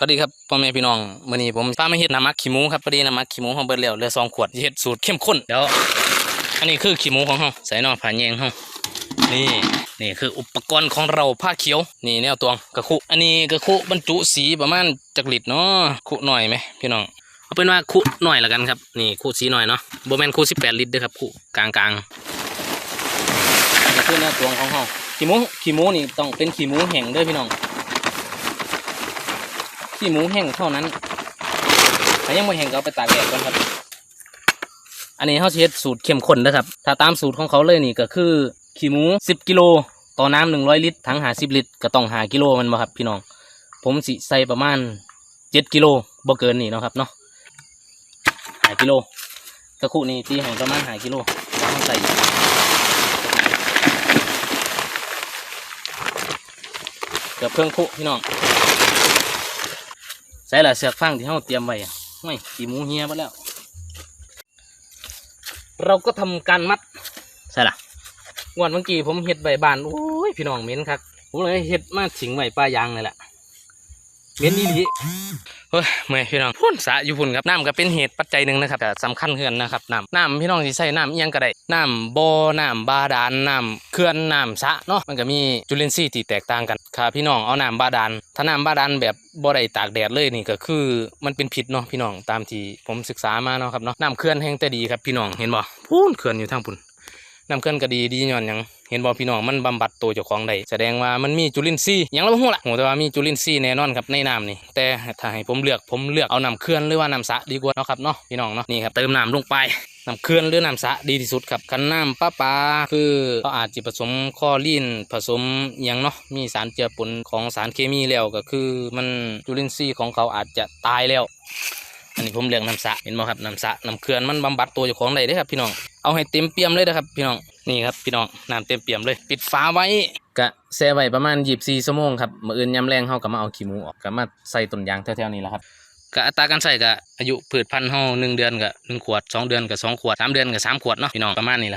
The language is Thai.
สวัสดีครับพ่อแม่พี่น้องมื้อนี้ผมพามาเฮ็ดน้ำมักขี้หมูครับพอดีน้ำมักขี้หมูของเบิร์ดแล้วเหลือสองขวดเฮ็ดสูตรเข้มข้นเดี๋ยวอันนี้คือขี้หมูของเฮาใส่น่อผ่าแยงเฮานี่นี่คืออุปกรณ์ของเราผ้าเขียวนี่แนวตวงกระคุอันนี้กระคุบรรจุสีประมาณจักลิตเนาะคุหน่อยไหมพี่น้องเอาเป็นว่าคุหน่อยละกันครับนี่คุสีหน่อยเนาะบ่แม่นคุ18ลิตรด้อครับคุกลางๆนี่คือแนวตวงของเฮาขี้หมูขี้หมูนี่ต้องเป็นขี้หมูแห้งด้อพี่น้อง ขี้หมูแห้งเท่านั้นถ้ายังไม่แห้งก็เอาไปตากแดดก่อนครับ อันนี้เขาเฮ็ดสูตรเข้มข้นนะครับ ถ้าตามสูตรของเขาเลยนี่ก็คือ ขี้หมูสิบกิโลต่อน้ำหนึ่งร้อยลิตรถังหาสิบลิตรก็ต้องหากิโลมันบ่ครับพี่น้อง ผมสิใส่ประมาณเจ็ดกิโลบ่เกินนี่นะครับเนาะหากิโลกระคุนี่ตีให้ประมาณหากิโลแล้วเราใส่เกือบเครื่องคุพี่น้อง ใส่ละเสือกฟางที่เขาเตรียมไว้ไม่ตีหมูเฮียไปแล้ว เราก็ทำการมัดใส่ละวันเมื่อกี้ผมเห็ดใบบานโอ้ยพี่น้องเหม็นครับผมเลยเห็ดมาถิงไว้ปลายางเลยแหละ เหม็นอีหลีเฮ้ยเมื่อยพี่น้องพ่นสะอยู่พุ่นครับน้ำก็เป็นเหตุปัจจัยหนึ่งนะครับแต่สำคัญเขื่อนนะครับน้ำน้ำพี่น้องที่ใส่น้ำเอียงก็ได้น้ำบ่อน้ำบาดาลน้ำเขื่อนน้ำสะเนาะมันก็มีจุลินทรีย์ที่แตกต่างกันค่ะพี่น้องเอาน้ำบาดาลถ้าน้ำบาดาลแบบบ่ได้ตากแดดเลยนี่ก็คือมันเป็นพิษเนาะพี่น้องตามที่ผมศึกษามาเนาะครับเนาะน้ำเขื่อนแห้งแต่ดีครับพี่น้องเห็นบ่พูนเขื่อนอยู่ทางพุ่น น้ำเขื่อนก็ดีดีย้อนหยังเห็นบ่พี่น้องมันบำบัดตัวเจ้าของได้แสดงว่ามันมีจุลินทรีย์หยังเราบ่ฮู้ล่ะโหแต่ว่ามีจุลินทรีย์แน่นอนครับในน้ำนี่แต่ถ้าให้ผมเลือกผมเลือกเอาน้ำเขื่อนหรือว่าน้ำสะดีกว่าเนาะครับเนาะพี่น้องเนาะนี่ครับเติมน้ำลงไปน้ำเขื่อนหรือน้ำสะดีที่สุดครับคันน้ำประปาคือเขาอาจจะผสมคลอรีนผสมอิหยังเนาะมีสารเจือปนของสารเคมีแล้วก็คือมันจุลินทรีย์ของเขาอาจจะตายแล้ว อันนี้ผมเลือกน้ำสะเห็นไหมครับน้ำสะน้ำเขื่อนมันบำบัดตัวเจ้าของได้เด้ครับพี่น้อง เอาให้เต็มเปี่ยมเลยนะครับ พี่น้องนี่ครับพี่น้องน้ำเต็มเปี่ยมเลย ปิดฝาไว้กะแช่ไว้ประมาณ24ชั่วโมงครับมื้ออื่นยามแรงเฮาก็มาเอาขี้หมูออกก็มาใส่ต้นยางแถวๆนี้แหละครับก็อัตราการใส่ก็อายุพืชพันธุ์เฮาหนึ่งเดือนก็หนึ่งขวดสองเดือนก็สองขวดสามเดือนก็สามขวดเนาะพี่น้องประมาณนี้แหละครับ